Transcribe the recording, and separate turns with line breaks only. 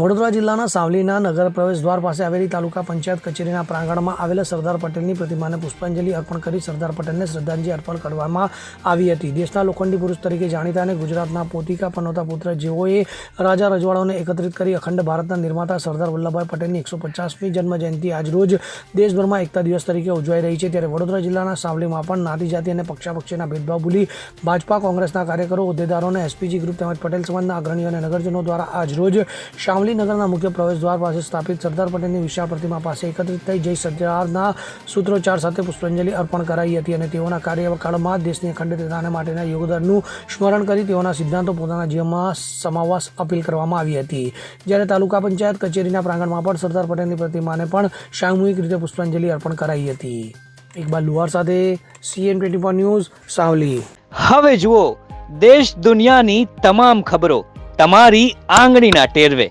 વડોદરા જિલ્લાના સાવલીના નગર પ્રવેશ દ્વાર પાસે આવેલી તાલુકા પંચાયત કચેરીના પ્રાંગણમાં આવેલા સરદાર પટેલની પ્રતિમાને પુષ્પાંજલિ અર્પણ કરી સરદાર પટેલને શ્રદ્ધાંજલિ અર્પણ કરવામાં આવી હતી. દેશના લોખંડી પુરુષ તરીકે જાણીતા અને ગુજરાતના પોતિકા પનોતા પુત્ર જેઓએ રાજા રજવાડાઓને એકત્રિત કરી અખંડ ભારતના નિર્માતા સરદાર વલ્લભભાઈ પટેલની એકસો પચાસમી જન્મજયંતિ આજરોજ દેશભરમાં એકતા દિવસ તરીકે ઉજવાઈ રહી છે. ત્યારે વડોદરા જિલ્લાના સાવલીમાં પણ નાતી જાતિ અને પક્ષાપક્ષીના ભેદભાવ ભૂલી ભાજપા કોંગ્રેસના કાર્યકરો હોદ્દેદારો અને એસપીજી ગ્રુપ તેમજ પટેલ સમાજના અગ્રણીઓ અને નગરજનો દ્વારા આજરોજ શામલી નગરના મુખ્ય પ્રવેશ દ્વાર પાસે સ્થાપિત સરદાર પટેલની વિશાળ પ્રતિમા પાસે એકત્રિત થઈ જય સરદારના સૂત્રોચ્ચાર સાથે પુષ્પાંજલિ અર્પણ કરાઈ હતી અને તેઓના કાર્યકાળમાં દેશની અખંડિતતાને માટેના યોગદાનનું સ્મરણ કરી તેઓના સિદ્ધાંતો પોતાના જીવનમાં સમાવવા અપીલ કરવામાં આવી હતી. જ્યારે તાલુકા પંચાયત કચેરીના પ્રાંગણમાં પણ સરદાર પટેલની પ્રતિમાને પણ સામૂહિક રીતે પુષ્પાંજલિ અર્પણ કરાઈ હતી. ઇકબાલ લુહાર સાથે CN twenty four news, Savli.
હવે જુઓ, દેશ દુનિયાની તમામ ખબરો તમારી આંગળીના ટેરવે.